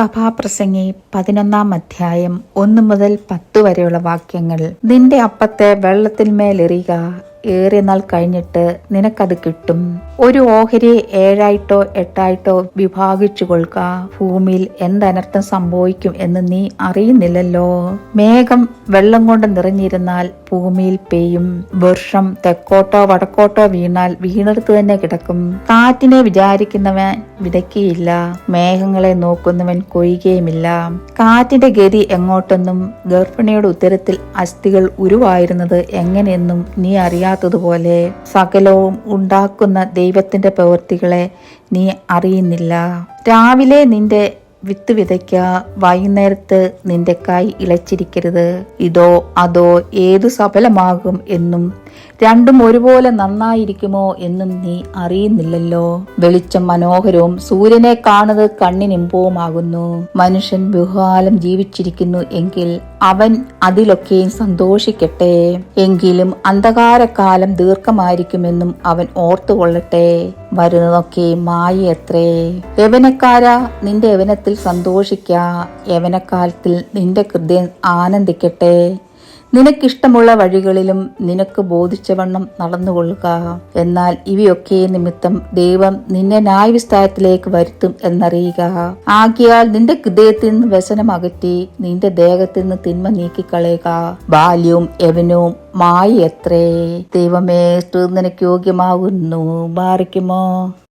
സഭാപ്രസംഗി പതിനൊന്നാം അധ്യായം ഒന്ന് മുതൽ പത്ത് വരെയുള്ള വാക്യങ്ങൾ. നിന്റെ അപ്പത്തെ വെള്ളത്തിന്മേലെറിയുക ഏറിയ നാൾ കഴിഞ്ഞിട്ട് നിനക്കത് കിട്ടും. ഒരു ഓഹരി ഏഴായിട്ടോ എട്ടായിട്ടോ വിഭാഗിച്ചു കൊള്ളുക. ഭൂമിയിൽ എന്തനർത്ഥം സംഭവിക്കും എന്ന് നീ അറിയുന്നില്ലല്ലോ. മേഘം വെള്ളം കൊണ്ട് നിറഞ്ഞിരുന്നാൽ ഭൂമിയിൽ പെയ്യും. വർഷം തെക്കോട്ടോ വടക്കോട്ടോ വീണാൽ വീണെടുത്ത് തന്നെ കിടക്കും. കാറ്റിനെ വിചാരിക്കുന്നവൻ വിതയ്ക്കുകയില്ല. മേഘങ്ങളെ നോക്കുന്നവൻ കൊയ്യുകയുമില്ല. കാറ്റിന്റെ ഗതി എങ്ങോട്ടെന്നും ഗർഭിണിയുടെ ഉത്തരത്തിൽ അസ്ഥികൾ ഉരുവായിരുന്നത് എങ്ങനെയെന്നും നീ അറിയാത്തതുപോലെ സകലവും ഉണ്ടാക്കുന്ന ദൈവത്തിന്റെ പ്രവൃത്തികളെ നീ അറിയുന്നില്ല. രാവിലെ നിന്റെ വിത്ത് വിതയ്ക്ക വൈകുന്നേരത്ത് നിന്റെ കൈ ഇളച്ചിരിക്കരുത്. ഇതോ അതോ ഏതു സഫലമാകും എന്നും രണ്ടും ഒരുപോലെ നന്നായിരിക്കുമോ എന്നും നീ അറിയുന്നില്ലല്ലോ. വെളിച്ചം മനോഹരവും സൂര്യനെ കാണുന്നത് കണ്ണിനിമ്പവുമാകുന്നു. മനുഷ്യൻ ബഹുകാലം ജീവിച്ചിരിക്കുന്നു എങ്കിൽ അവൻ അതിലൊക്കെയും സന്തോഷിക്കട്ടെ. എങ്കിലും അന്ധകാരകാലം ദീർഘമായിരിക്കുമെന്നും അവൻ ഓർത്തുകൊള്ളട്ടെ. വരുന്നതൊക്കെ മായയത്രേ. യവനക്കാര നിന്റെ യവനത്തിൽ സന്തോഷിക്ക. യവനക്കാലത്തിൽ നിന്റെ ഹൃദയം ആനന്ദിക്കട്ടെ. നിനക്കിഷ്ടമുള്ള വഴികളിലും നിനക്ക് ബോധിച്ചവണ്ണം നടന്നുകൊള്ളുക. എന്നാൽ ഇവയൊക്കെ നിമിത്തം ദൈവം നിന്നെ ന്യായവിസ്താരത്തിലേക്ക് വരുത്തും എന്നറിയുക. ആകിയാൽ നിന്റെ ഹൃദയത്തിൽ നിന്ന് വ്യസനം അകറ്റി നിന്റെ ദേഹത്തിൽ നിന്ന് തിന്മ നീക്കിക്കളയുക. ബാല്യവും യവനവും മായ എത്രേ ദൈവമേ സ്ത്രീ നിനക്ക് യോഗ്യമാകുന്നു. ബാറിക്കുമോ